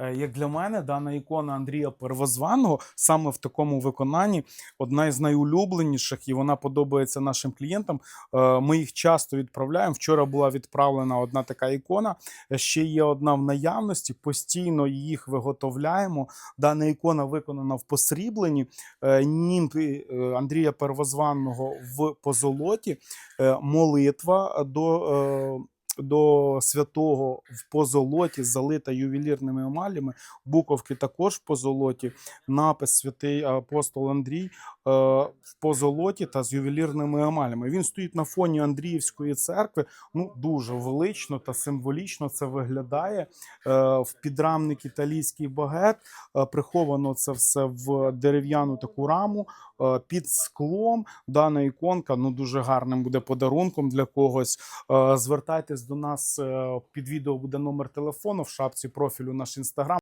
Е, Як для мене, дана ікона Андрія Первозваного саме в такому виконанні одна із найулюбленіших, і вона подобається нашим клієнтам. Е, Ми їх часто відправляємо. Вчора була відправлена одна така ікона. Е, Ще є одна в наявності. Постійно їх виготовляємо. Дана ікона виконана в посрібленні. Німб Андрія Первозваного в позолоті. Молитва до. До святого в позолоті, залита ювелірними емалями, буковки також в позолоті, напис святий апостол Андрій е, в позолоті та з ювелірними емалями. Він стоїть на фоні Андріївської церкви. Ну дуже велично та символічно це виглядає. Е, в підрамник італійський багет. Е, приховано це все в дерев'яну таку раму під склом. Дана іконка ну дуже гарним буде подарунком для когось. Звертайтесь до нас е, під відео буде номер телефону в шапці профілю наш інстаграм.